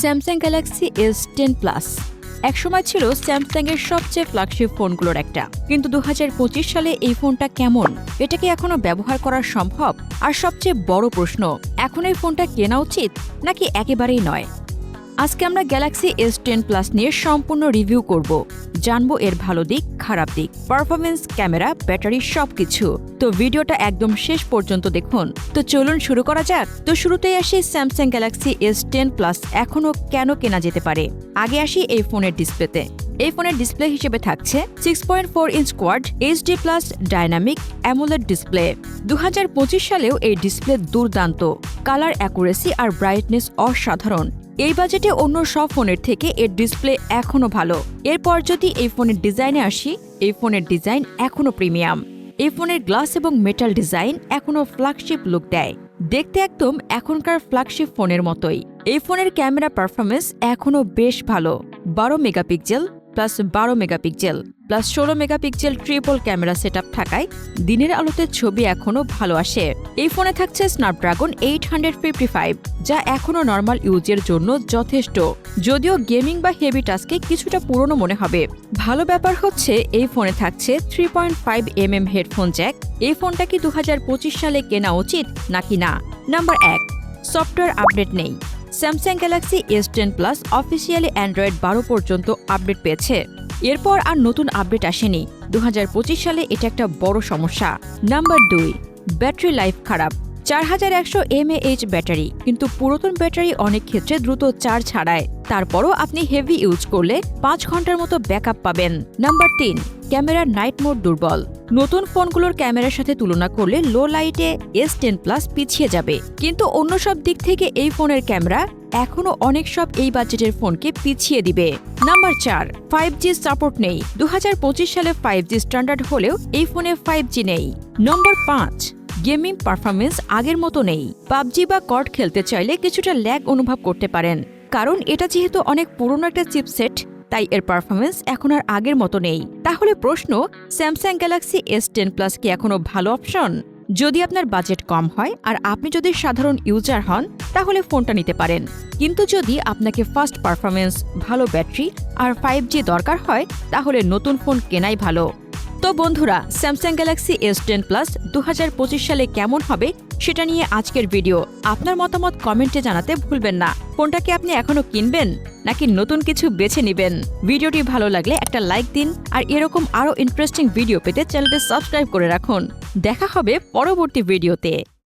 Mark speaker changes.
Speaker 1: Samsung Galaxy S ten plus একসময় ছিল Samsung এর সবচেয়ে ফ্ল্যাগশিপ ফোনগুলোর একটা। কিন্তু দু হাজার পঁচিশ সালে এই ফোনটা কেমন? এটা কি এখনও ব্যবহার করা সম্ভব? আর সবচেয়ে বড় প্রশ্ন, এখন এই ফোনটা কেনা উচিত নাকি একেবারেই নয়? আজকে আমরা গ্যালাক্সি এস টেন প্লাস নিয়ে সম্পূর্ণ রিভিউ করব। জানব এর ভালো দিক, খারাপ দিক পারফরমেন্স ক্যামেরা ব্যাটারি সব কিছু তো ভিডিওটা একদম শেষ পর্যন্ত দেখুন। তো চলুন শুরু করা যাক। তো শুরুতেই আসি Samsung Galaxy S ten plus এখনও কেন কেনা যেতে পারে? আগে আসি এই ফোনের ডিসপ্লেতে। এই ফোনের ডিসপ্লে হিসেবে থাকছে six point four inch quad HD plus dynamic AMOLED display দু হাজার পঁচিশ সালেও এই ডিসপ্লে দুর্দান্ত। কালার অ্যাকুরেসি আর ব্রাইটনেস অসাধারণ। এই বাজেটে অন্য সব ফোনের থেকে এর ডিসপ্লে এখনও ভালো। এরপর যদি এই ফোনের ডিজাইনে আসি, এই ফোনের ডিজাইন এখনও প্রিমিয়াম এই ফোনের গ্লাস এবং মেটাল ডিজাইন এখনও ফ্ল্যাগশিপ লুক দেয়। দেখতে একদম এখনকার ফ্ল্যাগশিপ ফোনের মতোই। এই ফোনের ক্যামেরা পারফরমেন্স এখনও বেশ ভালো। বারো মেগাপিক্সেল প্লাস বারো মেগাপিক্সেল, প্লাস ষোলো মেগাপিক্সেল ট্রিপল ক্যামেরা সেট থাকায় দিনের আলোতে ছবি এখনও ভালো আসে। এই ফোনে থাকছে Snapdragon eight hundred fifty five যা এখনও নর্মাল ইউজের জন্য যথেষ্ট। যদিও গেমিং বা হেভি টাস্কে কিছুটা পুরনো মনে হবে। ভালো ব্যাপার হচ্ছে, এই ফোনে থাকছে three point five M M headphone jack এই ফোনটা কি দু হাজার পঁচিশ সালে কেনা উচিত নাকি না? নাম্বার এক সফটওয়্যার আপডেট নেই। Samsung Galaxy S ten plus officially Android বারো পর্যন্ত আপডেট পেয়েছে। এরপর আর নতুন আপডেট আসেনি। দু হাজার পঁচিশ সালে এটা একটা বড় সমস্যা। নাম্বার দুই ব্যাটারি লাইফ খারাপ। চার হাজার একশো এমএএইচ ব্যাটারি, কিন্তু পুরাতন ব্যাটারি অনেক ক্ষেত্রে দ্রুত চার্জ ছাড়ায় তারপরও আপনি হেভি ইউজ করলে পাঁচ ঘণ্টার মতো ব্যাকআপ পাবেন। নাম্বার তিন ক্যামেরার নাইট মোড দুর্বল। নতুন ফোনগুলোর ক্যামেরার সাথে তুলনা করলে লো লাইটে এস টেন প্লাস পিছিয়ে যাবে। কিন্তু অন্য সব দিক থেকে এই ফোনের ক্যামেরা এখনও অনেক সব এই বাজেটের ফোনকে পিছিয়ে দিবে। নাম্বার চার ফাইভ জি সাপোর্ট নেই। দু হাজার পঁচিশ সালে ফাইভ জি স্ট্যান্ডার্ড হলেও এই ফোনে ফাইভ জি নেই। নম্বর পাঁচ গেমিং পারফরমেন্স আগের মতো নেই। পাবজি বা কর্ড খেলতে চাইলে কিছুটা ল্যাগ অনুভব করতে পারেন। কারণ এটা যেহেতু অনেক পুরনো একটা চিপসেট, তাই এর পারফরমেন্স এখন আর আগের মতো নেই। তাহলে প্রশ্ন Samsung Galaxy S ten plus কি এখনও ভালো অপশন? যদি আপনার বাজেট কম হয় আর আপনি যদি সাধারণ ইউজার হন, তাহলে ফোনটা নিতে পারেন। কিন্তু যদি আপনাকে ফাস্ট পারফরমেন্স, ভালো ব্যাটারি আর ফাইভ দরকার হয়, তাহলে নতুন ফোন কেনাই ভালো। তো বন্ধুরা Samsung Galaxy S ten plus দু হাজার পঁচিশ সালে কেমন হবে সেটা নিয়ে আজকের ভিডিও আপনার মতামত কমেন্টে জানাতে ভুলবেন না। ফোনটাকে আপনি এখনও কিনবেন? নাকি নতুন কিছু বেছে নেবেন? ভিডিওটি ভালো লাগলে একটা লাইক দিন আর এরকম আরও ইন্টারেস্টিং ভিডিও পেতে চ্যানেলটি সাবস্ক্রাইব করে রাখুন। দেখা হবে পরবর্তী ভিডিওতে